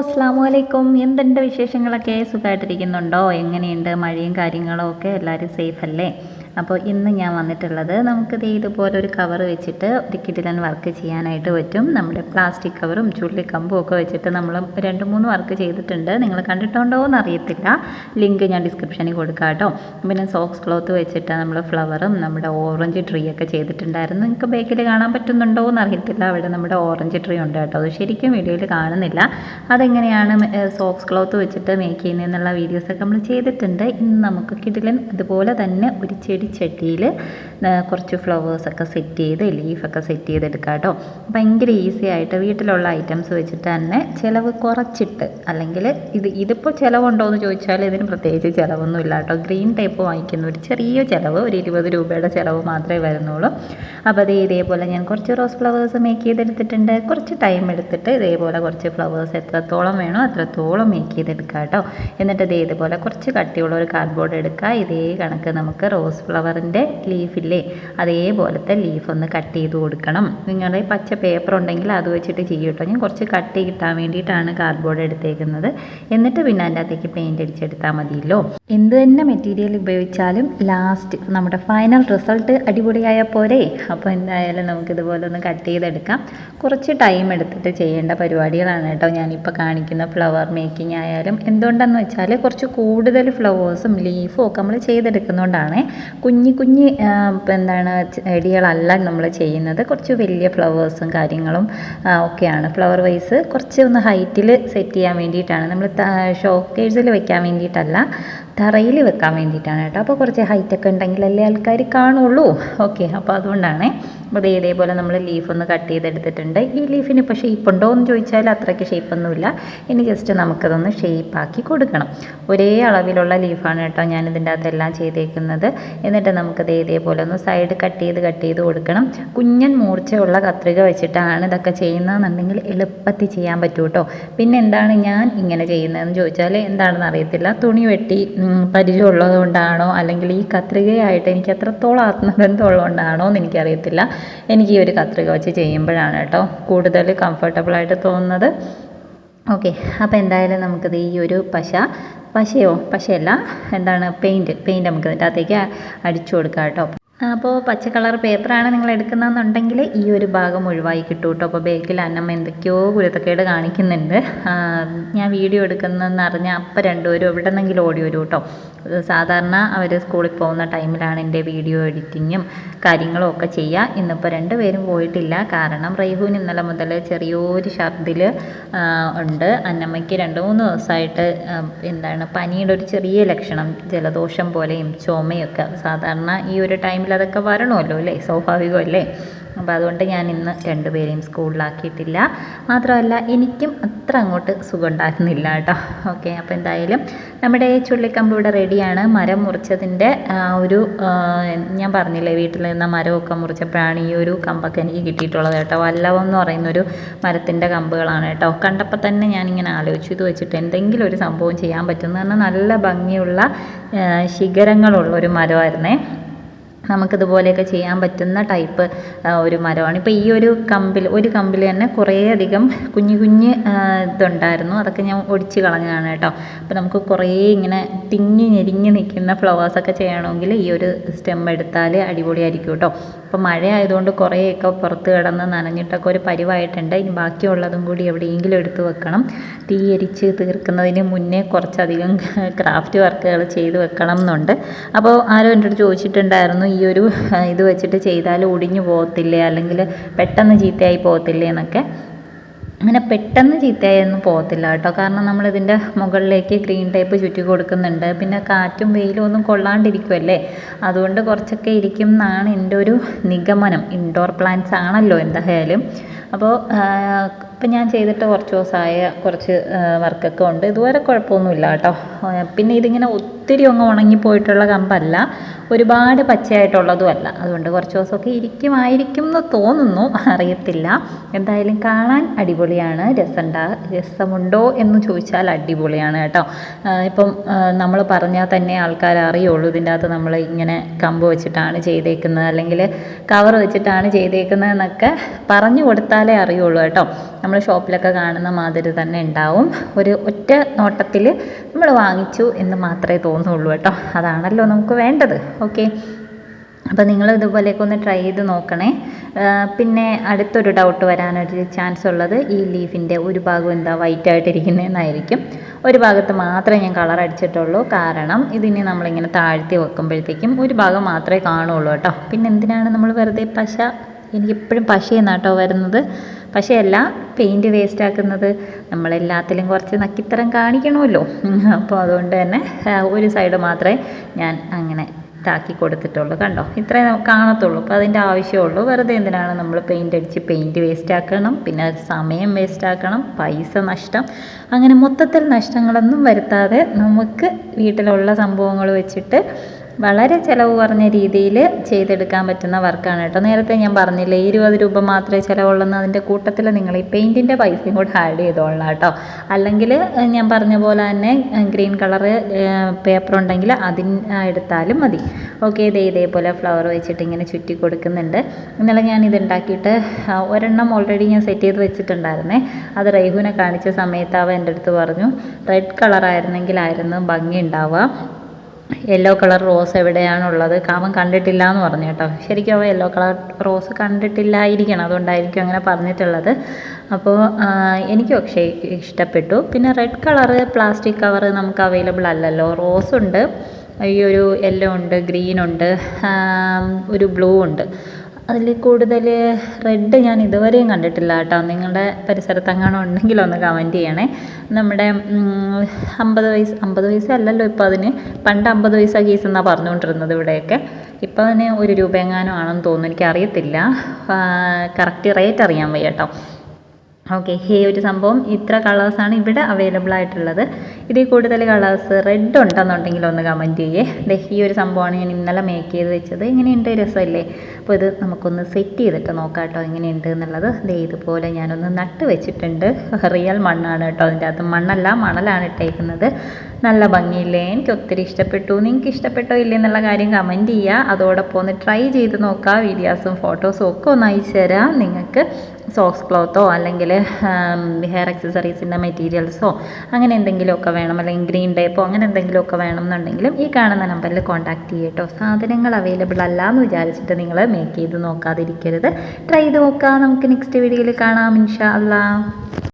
അസ്സാം വലൈക്കും എന്തുണ്ട് വിശേഷങ്ങളൊക്കെ? സുഖമായിട്ടിരിക്കുന്നുണ്ടോ എങ്ങനെയുണ്ട്? മഴയും കാര്യങ്ങളും ഒക്കെ എല്ലാവരും സേഫ് അല്ലേ അപ്പോൾ ഇന്ന് ഞാൻ വന്നിട്ടുള്ളത് നമുക്ക് ദേ ഇതുപോലെ ഒരു കവർ വെച്ചിട്ട് ഒരു കിടിലൻ വർക്ക് ചെയ്യാനായിട്ട് പറ്റും. നമ്മുടെ പ്ലാസ്റ്റിക് കവറും ചുള്ളി ചുള്ളിക്കമ്പും ഒക്കെ വെച്ചിട്ട് നമ്മൾ രണ്ട് മൂന്ന് വർക്ക് ചെയ്തിട്ടുണ്ട്. നിങ്ങൾ കണ്ടിട്ടുണ്ടോ എന്ന് അറിയത്തില്ല. ലിങ്ക് ഞാൻ ഡിസ്ക്രിപ്ഷനിൽ കൊടുക്കാം കേട്ടോ. പിന്നെ സോക്സ് ക്ലോത്ത് വെച്ചിട്ട് നമ്മൾ ഫ്ലവറും നമ്മുടെ ഓറഞ്ച് ട്രീ ഒക്കെ ചെയ്തിട്ടുണ്ടായിരുന്നു. നിങ്ങൾക്ക് ബേക്കിൽ കാണാൻ പറ്റുന്നുണ്ടോ എന്ന് അറിയത്തില്ല. അവിടെ നമ്മുടെ ഓറഞ്ച് ട്രീ ഉണ്ട് കേട്ടോ. അത് ശരിക്കും വീഡിയോയിൽ കാണുന്നില്ല. അതെങ്ങനെയാണ് സോക്സ് ക്ലോത്ത് വെച്ചിട്ട് മേക്ക് ചെയ്യുന്നതെന്നുള്ള വീഡിയോസൊക്കെ നമ്മൾ ചെയ്തിട്ടുണ്ട്. ഇന്ന് നമുക്ക് കിടിലൻ അതുപോലെ തന്നെ ഒരു ചെടി ചട്ടിയിൽ കുറച്ച് ഫ്ലവേഴ്സൊക്കെ സെറ്റ് ചെയ്ത് ലീഫൊക്കെ സെറ്റ് ചെയ്തെടുക്കാം കേട്ടോ. ഭയങ്കര ഈസി ആയിട്ട് വീട്ടിലുള്ള ഐറ്റംസ് വെച്ചിട്ട് തന്നെ ചിലവ് കുറച്ചിട്ട് അല്ലെങ്കിൽ ഇത് ഇതിപ്പോൾ ചിലവുണ്ടോ എന്ന് ചോദിച്ചാൽ ഇതിന് പ്രത്യേകിച്ച് ചിലവൊന്നും ഇല്ല കേട്ടോ. ഗ്രീൻ ടൈപ്പ് വാങ്ങിക്കുന്ന ഒരു ചെറിയ ചിലവ് ഒരു ഇരുപത് രൂപയുടെ ചിലവ് മാത്രമേ വരുന്നുള്ളൂ. അപ്പോൾ അത് ഇതേപോലെ ഞാൻ കുറച്ച് റോസ് ഫ്ലവേഴ്സ് മേക്ക് ചെയ്തെടുത്തിട്ടുണ്ട്. കുറച്ച് ടൈം എടുത്തിട്ട് ഇതേപോലെ കുറച്ച് ഫ്ലവേഴ്സ് എത്രത്തോളം വേണോ അത്രത്തോളം മേക്ക് ചെയ്തെടുക്കുക കേട്ടോ. എന്നിട്ട് ഇത് ഇതേപോലെ കുറച്ച് കട്ടിയുള്ള ഒരു കാർഡ്ബോർഡ് എടുക്കുക ഇതേ കണക്ക് നമുക്ക് റോസ് ഫ്ലവറിന്റെ ലീഫില്ലേ അതേപോലത്തെ ലീഫ് ഒന്ന് കട്ട് ചെയ്ത് കൊടുക്കണം. നിങ്ങളുടെ പച്ച പേപ്പർ ഉണ്ടെങ്കിൽ അത് വെച്ചിട്ട് ചെയ്യും കേട്ടോ. ഞാൻ കുറച്ച് കട്ട് കിട്ടാൻ വേണ്ടിയിട്ടാണ് കാർഡ്ബോർഡ് എടുത്തേക്കുന്നത്. എന്നിട്ട് പിന്നെ അതിന്റെ അകത്തേക്ക് പെയിന്റ് അടിച്ചെടുത്താൽ മതിയല്ലോ. എന്ത് തന്നെ മെറ്റീരിയൽ ഉപയോഗിച്ചാലും ലാസ്റ്റ് നമ്മുടെ ഫൈനൽ റിസൾട്ട് അടിപൊളിയായ പോരെ. അപ്പോൾ എന്തായാലും നമുക്കിതുപോലെ ഒന്ന് കട്ട് ചെയ്തെടുക്കാം. കുറച്ച് ടൈം എടുത്തിട്ട് ചെയ്യേണ്ട പരിപാടികളാണ് കേട്ടോ ഞാനിപ്പോൾ കാണിക്കുന്ന ഫ്ലവർ മേക്കിംഗ് ആയാലും. എന്തുകൊണ്ടെന്ന് വെച്ചാൽ കുറച്ച് കൂടുതൽ ഫ്ലവേഴ്സും ലീഫും ഒക്കെ നമ്മൾ ചെയ്തെടുക്കുന്നതുകൊണ്ടാണ് കുഞ്ഞി കുഞ്ഞി എന്താണ് ചെടികളല്ല നമ്മൾ ചെയ്യുന്നത്. കുറച്ച് വലിയ ഫ്ലവേഴ്സും കാര്യങ്ങളും ഒക്കെയാണ്. ഫ്ലവർ വൈസ് കുറച്ച് ഒന്ന് ഹൈറ്റിൽ സെറ്റ് ചെയ്യാൻ വേണ്ടിയിട്ടാണ്. നമ്മൾ ഷോക്കേഴ്സിൽ വെക്കാൻ വേണ്ടിയിട്ടല്ല. തറയിൽ വെക്കാൻ വേണ്ടിയിട്ടാണ് കേട്ടോ. അപ്പോൾ കുറച്ച് ഹൈറ്റൊക്കെ ഉണ്ടെങ്കിലല്ലേ ആൾക്കാർ കാണുള്ളൂ. ഓക്കെ അപ്പോൾ അതുകൊണ്ടാണ്. അപ്പോൾ ഇതേപോലെ നമ്മൾ ലീഫ് ഒന്ന് കട്ട് ചെയ്തെടുത്തിട്ടുണ്ട്. ഈ ലീഫിന് ഇപ്പോൾ ഷേപ്പ് ഉണ്ടോ എന്ന് ചോദിച്ചാൽ അത്രയ്ക്ക് ഷേപ്പൊന്നുമില്ല ഇനി ജസ്റ്റ് നമുക്കതൊന്ന് ഷേപ്പാക്കി കൊടുക്കണം. ഒരേ അളവിലുള്ള ലീഫാണ് കേട്ടോ ഞാൻ ഇതിന്റെ അകത്തെല്ലാം ചെയ്തേക്കുന്നത്. എന്നിട്ട് നമുക്കത് ഇതേപോലെ ഒന്ന് സൈഡ് കട്ട് ചെയ്ത് കട്ട് ചെയ്ത് കൊടുക്കണം. കുഞ്ഞൻ മൂർച്ചയുള്ള കത്രിക വെച്ചിട്ടാണ് ഇതൊക്കെ ചെയ്യുന്നതെന്നുണ്ടെങ്കിൽ എളുപ്പത്തിൽ ചെയ്യാൻ പറ്റൂ കേട്ടോ. പിന്നെ എന്താണ് ഞാൻ ഇങ്ങനെ ചെയ്യുന്നതെന്ന് ചോദിച്ചാൽ എന്താണെന്ന് അറിയത്തില്ല. തുണി വെട്ടി പരിചയമുള്ളത് കൊണ്ടാണോ അല്ലെങ്കിൽ ഈ കത്രികയായിട്ട് എനിക്ക് എത്രത്തോളം ആത്മബന്ധം ഉള്ളതുകൊണ്ടാണോ എന്ന് എനിക്കറിയത്തില്ല. എനിക്ക് ഈ ഒരു കത്രിക വെച്ച് ചെയ്യുമ്പോഴാണ് കേട്ടോ കൂടുതൽ കംഫർട്ടബിളായിട്ട് തോന്നുന്നത്. ഓക്കെ അപ്പോൾ എന്തായാലും നമുക്കിത് ഈ ഒരു പശ പശയോ പശയല്ല എന്താണ് പെയിന്റ് പെയിന്റ് നമുക്ക് ഇതിന്റെ അകത്തേക്ക് അടിച്ചു കൊടുക്കാം കേട്ടോ. അപ്പോൾ പച്ച കളർ പേപ്പറാണ് നിങ്ങൾ എടുക്കുന്നതെന്നുണ്ടെങ്കിൽ ഈ ഒരു ഭാഗം ഒഴിവായി കിട്ടും കേട്ടോ. അപ്പോൾ ബേക്കിൽ അന്നമ്മ എന്തൊക്കെയോ കുരുത്തക്കേട് കാണിക്കുന്നുണ്ട്. ഞാൻ വീഡിയോ എടുക്കുന്നതെന്ന് അറിഞ്ഞാൽ അപ്പം രണ്ടുപേരും എവിടെ നിന്നെങ്കിലും ഓടി വരും കേട്ടോ. സാധാരണ അവർ സ്കൂളിൽ പോകുന്ന ടൈമിലാണ് എന്റെ വീഡിയോ എഡിറ്റിങ്ങും കാര്യങ്ങളും ഒക്കെ ചെയ്യുക. ഇന്നിപ്പോൾ രണ്ടുപേരും പോയിട്ടില്ല. കാരണം റൈഹുവിന് ഇന്നലെ മുതൽ ചെറിയൊരു ഛർദിൽ ഉണ്ട്. അന്നമ്മയ്ക്ക് രണ്ട് മൂന്ന് ദിവസമായിട്ട് എന്താണ് പനിയുടെ ഒരു ചെറിയ ലക്ഷണം ജലദോഷം പോലെയും ചുമയൊക്കെ. സാധാരണ ഈ ഒരു ടൈമിൽ അതൊക്കെ വരണമല്ലോ അല്ലേ? സ്വാഭാവികമല്ലേ അപ്പോൾ അതുകൊണ്ട് ഞാൻ ഇന്ന് രണ്ടുപേരെയും സ്കൂളിലാക്കിയിട്ടില്ല. മാത്രമല്ല എനിക്കും അത്ര അങ്ങോട്ട് സുഖം ഉണ്ടായിരുന്നില്ല കേട്ടോ. ഓക്കെ അപ്പോൾ എന്തായാലും നമ്മുടെ ചുള്ളിക്കമ്പ് ഇവിടെ റെഡിയാണ്. മരം മുറിച്ചതിന്റെ ഒരു ഞാൻ പറഞ്ഞില്ലേ വീട്ടിൽ നിന്ന് മരമൊക്കെ മുറിച്ചപ്പോഴാണ് ഈ ഒരു കമ്പൊക്കെ എനിക്ക് കിട്ടിയിട്ടുള്ളത് കേട്ടോ. വല്ലവം എന്ന് പറയുന്നൊരു മരത്തിന്റെ കമ്പുകളാണ് കേട്ടോ. കണ്ടപ്പോൾ തന്നെ ഞാനിങ്ങനെ ആലോചിച്ചു. ഇത് വെച്ചിട്ട് എന്തെങ്കിലും ഒരു സംഭവം ചെയ്യാൻ പറ്റുന്ന നല്ല ഭംഗിയുള്ള ശിഖരങ്ങളുള്ള ഒരു മരമായിരുന്നേ. നമുക്കിതുപോലെയൊക്കെ ചെയ്യാൻ പറ്റുന്ന ടൈപ്പ് ഒരു മരമാണ്. ഇപ്പോൾ ഈ ഒരു കമ്പിൽ ഒരു കമ്പിൽ തന്നെ കുറേയധികം കുഞ്ഞു കുഞ്ഞ് ഇതുണ്ടായിരുന്നു. അതൊക്കെ ഞാൻ ഒടിച്ച് കളഞ്ഞതാണ് കേട്ടോ. അപ്പോൾ നമുക്ക് കുറേ ഇങ്ങനെ തിങ്ങി ഞെരിഞ്ഞ് നിൽക്കുന്ന ഫ്ലവേഴ്സൊക്കെ ചെയ്യണമെങ്കിൽ ഈ ഒരു സ്റ്റെം എടുത്താൽ അടിപൊളിയായിരിക്കും കേട്ടോ. അപ്പോൾ മഴ ആയതുകൊണ്ട് കുറേയൊക്കെ പുറത്ത് കിടന്ന് നനഞ്ഞിട്ടൊക്കെ ഒരു പരിവായിട്ടുണ്ട്. ഇനി ബാക്കിയുള്ളതും കൂടി എവിടെയെങ്കിലും എടുത്തു വെക്കണം. തീ എരിച്ച് തീർക്കുന്നതിന് മുന്നേ കുറച്ചധികം ക്രാഫ്റ്റ് വർക്കുകൾ ചെയ്ത് വെക്കണം എന്നുണ്ട് അപ്പോൾ ആരോ എന്റെ അടുത്ത് ചോദിച്ചിട്ടുണ്ടായിരുന്നു ഒരു ഇത് വെച്ചിട്ട് ചെയ്താൽ ഒടിഞ്ഞു പോകത്തില്ലേ? അല്ലെങ്കിൽ പെട്ടെന്ന് ചീത്തയായി പോകത്തില്ലേ എന്നൊക്കെ. അങ്ങനെ പെട്ടെന്ന് ചീത്തയായൊന്നും പോകത്തില്ല കേട്ടോ. കാരണം നമ്മളിതിന്റെ മുകളിലേക്ക് ഗ്രീൻ ടൈപ്പ് ചുറ്റി കൊടുക്കുന്നുണ്ട്. പിന്നെ കാറ്റും വെയിലും ഒന്നും കൊള്ളാണ്ടിരിക്കുമല്ലേ അതുകൊണ്ട് കുറച്ചൊക്കെ ഇരിക്കും എന്നാണ് എന്റെ ഒരു നിഗമനം. ഇൻഡോർ പ്ലാന്റ്സ് ആണല്ലോ എന്തായാലും. അപ്പോൾ ഇപ്പം ഞാൻ ചെയ്തിട്ട് കുറച്ച് ദിവസമായ കുറച്ച് വർക്കൊക്കെ ഉണ്ട്. ഇതുവരെ കുഴപ്പമൊന്നുമില്ല കേട്ടോ. പിന്നെ ഇതിങ്ങനെ ഒത്തിരി അങ്ങ് ഉണങ്ങിപ്പോയിട്ടുള്ള കമ്പല്ല. ഒരുപാട് പച്ചയായിട്ടുള്ളതും അല്ല. അതുകൊണ്ട് കുറച്ച് ദിവസമൊക്കെ ഇരിക്കുമായിരിക്കും എന്ന് തോന്നുന്നു. അറിയത്തില്ല. എന്തായാലും കാണാൻ അടിപൊളിയാണ്. രസമുണ്ടാ രസമുണ്ടോ എന്ന് ചോദിച്ചാൽ അടിപൊളിയാണ് കേട്ടോ. ഇപ്പം നമ്മൾ പറഞ്ഞാൽ തന്നെ ആൾക്കാർ അറിയുള്ളൂ ഇതിന്റെ അകത്ത് നമ്മൾ ഇങ്ങനെ കമ്പ് വെച്ചിട്ടാണ് ചെയ്തേക്കുന്നത്. അല്ലെങ്കിൽ കവർ വെച്ചിട്ടാണ് ചെയ്തേക്കുന്നതെന്നൊക്കെ പറഞ്ഞു കൊടുത്താലേ അറിയുള്ളൂ കേട്ടോ. നമ്മൾ ഷോപ്പിലൊക്കെ കാണുന്ന മാതിരി തന്നെ ഉണ്ടാവും. ഒരു ഒറ്റ നോട്ടത്തിൽ നമ്മൾ വാങ്ങിച്ചു എന്ന് മാത്രമേ തോന്നുള്ളൂ കേട്ടോ. അതാണല്ലോ നമുക്ക് വേണ്ടത്. ഓക്കെ അപ്പോൾ നിങ്ങൾ ഇതുപോലെയൊക്കെ ഒന്ന് ട്രൈ ചെയ്ത് നോക്കണേ. പിന്നെ അടുത്തൊരു ഡൗട്ട് വരാനൊരു ചാൻസ് ഉള്ളത് ഈ ലീഫിന്റെ ഒരു ഭാഗം എന്താ വൈറ്റ് ആയിട്ടിരിക്കുന്നതെന്നായിരിക്കും. ഒരു ഭാഗത്ത് മാത്രമേ ഞാൻ കളർ അടിച്ചിട്ടുള്ളൂ. കാരണം ഇതിനെ നമ്മളിങ്ങനെ താഴ്ത്തി വെക്കുമ്പോഴത്തേക്കും ഒരു ഭാഗം മാത്രമേ കാണുള്ളൂ കേട്ടോ. പിന്നെ എന്തിനാണ് നമ്മൾ വെറുതെ പശ? എനിക്കെപ്പോഴും പശയെന്നാട്ടോ വരുന്നത്. പശയല്ല പെയിന്റ് വേസ്റ്റ് ആക്കുന്നത് നമ്മളെല്ലാത്തിലും കുറച്ച് നക്കിത്തരം കാണിക്കണമല്ലോ. അപ്പോൾ അതുകൊണ്ട് തന്നെ ഒരു സൈഡ് മാത്രമേ ഞാൻ അങ്ങനെ ഇതാക്കി കൊടുത്തിട്ടുള്ളൂ. കണ്ടോ? ഇത്രേ കാണത്തുള്ളൂ. അപ്പോൾ അതിന്റെ ആവശ്യമുള്ളൂ. വെറുതെ എന്തിനാണ് നമ്മൾ പെയിന്റ് അടിച്ച് പെയിന്റ് വേസ്റ്റ് ആക്കണം? പിന്നെ സമയം വേസ്റ്റ് ആക്കണം? പൈസ നഷ്ടം? അങ്ങനെ മൊത്തത്തിൽ നഷ്ടങ്ങളൊന്നും വരുത്താതെ നമുക്ക് വീട്ടിലുള്ള സംഭവങ്ങൾ വെച്ചിട്ട് വളരെ ചിലവ് കുറഞ്ഞ രീതിയിൽ ചെയ്തെടുക്കാൻ പറ്റുന്ന വർക്കാണ് കേട്ടോ. നേരത്തെ ഞാൻ പറഞ്ഞില്ലേ ഇരുപത് രൂപ മാത്രമേ ചിലവുള്ളൂ അതിന്റെ കൂട്ടത്തിൽ നിങ്ങൾ ഈ പെയിന്റിന്റെ പൈസയും കൂടെ ആഡ് ചെയ്തോളാം കേട്ടോ. അല്ലെങ്കിൽ ഞാൻ പറഞ്ഞ പോലെ തന്നെ ഗ്രീൻ കളറ് പേപ്പർ ഉണ്ടെങ്കിൽ അതിന് എടുത്താലും മതി. ഓക്കെ ഇതേ ഇതേപോലെ ഫ്ലവർ വെച്ചിട്ട് ഇങ്ങനെ ചുറ്റി കൊടുക്കുന്നുണ്ട്. ഇന്നലെ ഞാൻ ഇത് ഉണ്ടാക്കിയിട്ട് ഒരെണ്ണം ഓൾറെഡി ഞാൻ സെറ്റ് ചെയ്ത് വെച്ചിട്ടുണ്ടായിരുന്നേ. അത് റൈഹുവിനെ കാണിച്ച സമയത്ത് അവ എന്റെ അടുത്ത് പറഞ്ഞു റെഡ് കളറായിരുന്നെങ്കിലായിരുന്നു ഭംഗി ഉണ്ടാവുക. യെല്ലോ കളർ റോസ് എവിടെയാണുള്ളത്? കാമൻ കണ്ടിട്ടില്ല എന്ന് പറഞ്ഞു കേട്ടോ. ശരിക്കും അവ യെല്ലോ കളർ റോസ് കണ്ടിട്ടില്ലായിരിക്കണം. അതുകൊണ്ടായിരിക്കും അങ്ങനെ പറഞ്ഞിട്ടുള്ളത്. അപ്പോൾ എനിക്കും പക്ഷേ ഇഷ്ടപ്പെട്ടു. പിന്നെ റെഡ് കളറ് പ്ലാസ്റ്റിക് കവർ നമുക്ക് അവൈലബിൾ അല്ലല്ലോ. റോസ് ഉണ്ട് ഈ ഒരു യെല്ലോ ഉണ്ട് ഗ്രീൻ ഉണ്ട്. ഒരു ബ്ലൂ ഉണ്ട്. അതിൽ കൂടുതൽ റെഡ് ഞാൻ ഇതുവരെയും കണ്ടിട്ടില്ല കേട്ടോ. നിങ്ങളുടെ പരിസരത്ത് അങ്ങനെ ഉണ്ടെങ്കിൽ ഒന്ന് കമന്റ് ചെയ്യണേ. നമ്മുടെ അമ്പത് വയസ്സ് അമ്പത് വയസ്സല്ലല്ലോ ഇപ്പോൾ അതിന്. പണ്ട് അമ്പത് പൈസ കേസ് എന്നാണ് പറഞ്ഞുകൊണ്ടിരുന്നത് ഇവിടെയൊക്കെ. ഇപ്പോൾ അതിന് ഒരു രൂപ എങ്ങാനും ആണെന്ന് തോന്നുന്നു. എനിക്കറിയത്തില്ല. കറക്റ്റ് റേറ്റ് അറിയാൻ വയ്യ കേട്ടോ. ഓക്കെ ഈ ഒരു സംഭവം ഇത്ര കളേഴ്സാണ് ഇവിടെ അവൈലബിൾ ആയിട്ടുള്ളത്. ഇതിൽ കൂടുതൽ കളേഴ്സ് റെഡ് ഉണ്ടെന്നുണ്ടെങ്കിൽ ഒന്ന് കമന്റ് ചെയ്യേ. ദേ ഈ ഒരു സംഭവമാണ് ഞാൻ ഇന്നലെ മേക്ക് ചെയ്ത് വെച്ചത്. ഇങ്ങനെയുണ്ട് രസമല്ലേ? അപ്പോൾ ഇത് നമുക്കൊന്ന് സെറ്റ് ചെയ്തിട്ട് നോക്കാം കേട്ടോ എങ്ങനെയുണ്ട് എന്നുള്ളത്. ദേ ഇതുപോലെ ഞാനൊന്ന് നട്ട് വെച്ചിട്ടുണ്ട്. റിയൽ മണ്ണാണ് കേട്ടോ അതിന്റെ അകത്ത്. മണ്ണല്ല മണലാണ് ഇട്ടേക്കുന്നത്. നല്ല ഭംഗിയില്ലേ? എനിക്ക് ഒത്തിരി ഇഷ്ടപ്പെട്ടു. നിങ്ങൾക്ക് ഇഷ്ടപ്പെട്ടോ ഇല്ലേ എന്നുള്ള കാര്യം കമന്റ് ചെയ്യുക. അതോടൊപ്പം ഒന്ന് ട്രൈ ചെയ്ത് നോക്കുക വീഡിയോസും ഫോട്ടോസും ഒക്കെ ഒന്ന് അയച്ചു തരാം. നിങ്ങൾക്ക് സോക്സ് ക്ലോത്തോ അല്ലെങ്കിൽ ഹെയർ അക്സസറീസിന്റെ മെറ്റീരിയൽസോ അങ്ങനെ എന്തെങ്കിലുമൊക്കെ വേണം. അല്ലെങ്കിൽ ഗ്രീൻ ടേപ്പോ അങ്ങനെ എന്തെങ്കിലുമൊക്കെ വേണം എന്നുണ്ടെങ്കിലും ഈ കാണുന്ന നമ്പറിൽ കോൺടാക്ട് ചെയ്യട്ടോ. സാധനങ്ങൾ അവൈലബിൾ അല്ല എന്ന് വിചാരിച്ചിട്ട് നിങ്ങൾ മേക്ക് ചെയ്ത് നോക്കാതിരിക്കരുത്. ട്രൈ ചെയ്ത് നോക്കുക നമുക്ക് നെക്സ്റ്റ് വീഡിയോയിൽ കാണാം ഇൻഷാ അല്ലാ